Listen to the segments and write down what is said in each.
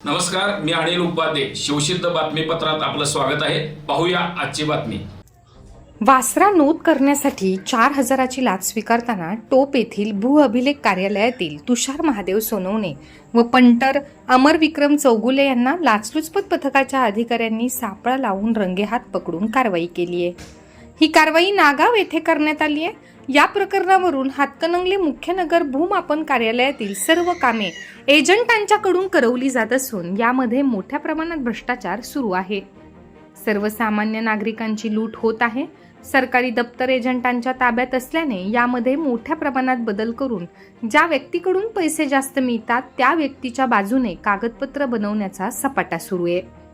नमस्कार मी अनिल उपाध्ये. शिवसिद्ध बातमीपत्रात आपलं स्वागत आहे. पाहूया आजची बातमी. वासरा नोंद करण्यासाठी चार हजाराची लाच स्वीकारताना टोप येथील भू अभिलेख कार्यालयातील तुषार महादेव सोनवणे व पंटर अमर विक्रम चौगुले यांना लाचलुचपत पथकाच्या अधिकाऱ्यांनी सापळा लावून रंगेहात पकडून कारवाई केली आहे ही कारवाई नागाव येथे करण्यात आली आहे. या प्रकरणावरून हातकणंगले मुख्य नगर भूमापन कार्यालयातील सर्व कामे एजंटांच्याकडून करवली जात असून यामध्ये मोठ्या प्रमाणात भ्रष्टाचार सुरू आहे. सर्वसामान्य नागरिकांची लूट होत आहे. सरकारी दप्तर एजंटांच्या ताब्यात असल्याने यामध्ये मोठ्या प्रमाणात बदल करून ज्या व्यक्तीकडून पैसे जास्त मिळतात त्या व्यक्तीच्या बाजूने कागदपत्र बनवण्याचा सपाटा सुरू आहे.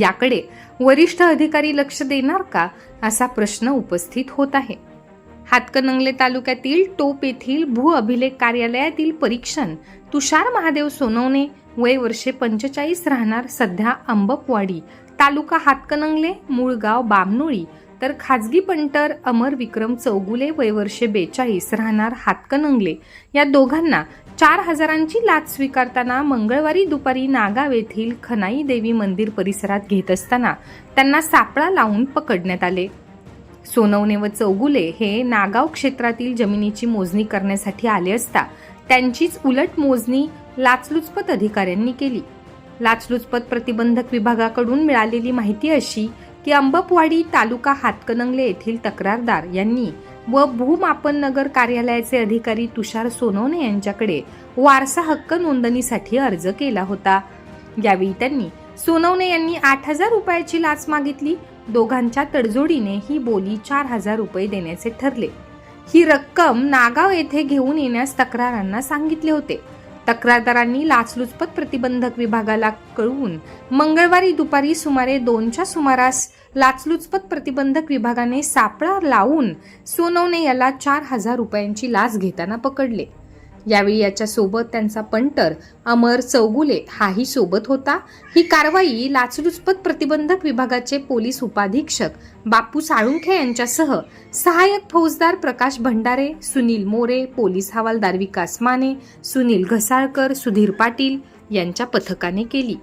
याकडे वरिष्ठ अधिकारी लक्ष देणार का असा प्रश्न उपस्थित होत आहे. हातकणंगले तालुक्यातील टोप येथील भू अभिलेख कार्यालयातील परीक्षण तुषार महादेव सोनवणे वय वर्षे पंचेचाळीस राहणार सध्या अंबपवाडी तालुका हातकणंगले मूळ गाव बामनोळी तर खाजगी पंटर अमर विक्रम चौगुले वय वर्षे बेचाळीस राहणार हातकणंगले. या दोघांना चार हजारांची लाच स्वीकारताना मंगळवारी दुपारी नागाव येथील खनाई देवी मंदिर परिसरात घेत असताना त्यांना सापळा लावून पकडण्यात आले. सोनवणे व चौगुले हे नागाव क्षेत्रातील जमिनीची मोजणी करण्यासाठी आले असता त्यांचीच उलट मोजणी लाचलुचपत अधिकाऱ्यांनी केली. लाचलुचपत प्रतिबंधक विभागाकडून मिळालेली माहिती अशी की अंबपवाडी तालुका हातकणंगले येथील तक्रारदार यांनी व भूमापन नगर कार्यालयाचे अधिकारी तुषार सोनवणे यांच्याकडे वारसा हक्क नोंदणीसाठी अर्ज केला होता. यावेळी त्यांनी सोनवणे यांनी आठ हजार रुपयाची लाच मागितली. दोघांच्या तडजोडीने ही बोली चार हजार रुपये देण्याचे ठरले. ही रक्कम नागाव येथे घेऊन येण्यास तक्रारांना सांगितले होते. तक्रारदारांनी लाचलुचपत प्रतिबंधक विभागाला कळवून मंगळवारी दुपारी सुमारे दोनच्या सुमारास लाचलुचपत प्रतिबंधक विभागाने सापळा लावून सोनवणे याला चार हजार रुपयांची लाच घेताना पकडले. यावेळी याच्यासोबत त्यांचा पंटर अमर चौगुले हाही सोबत होता. ही कारवाई लाचलुचपत प्रतिबंधक विभागाचे पोलीस उपाधीक्षक बापू साळुंखे यांच्यासह सहाय्यक फौजदार प्रकाश भंडारे सुनील मोरे पोलीस हवालदार विकास माने सुनील घसाळकर सुधीर पाटील यांच्या पथकाने केली.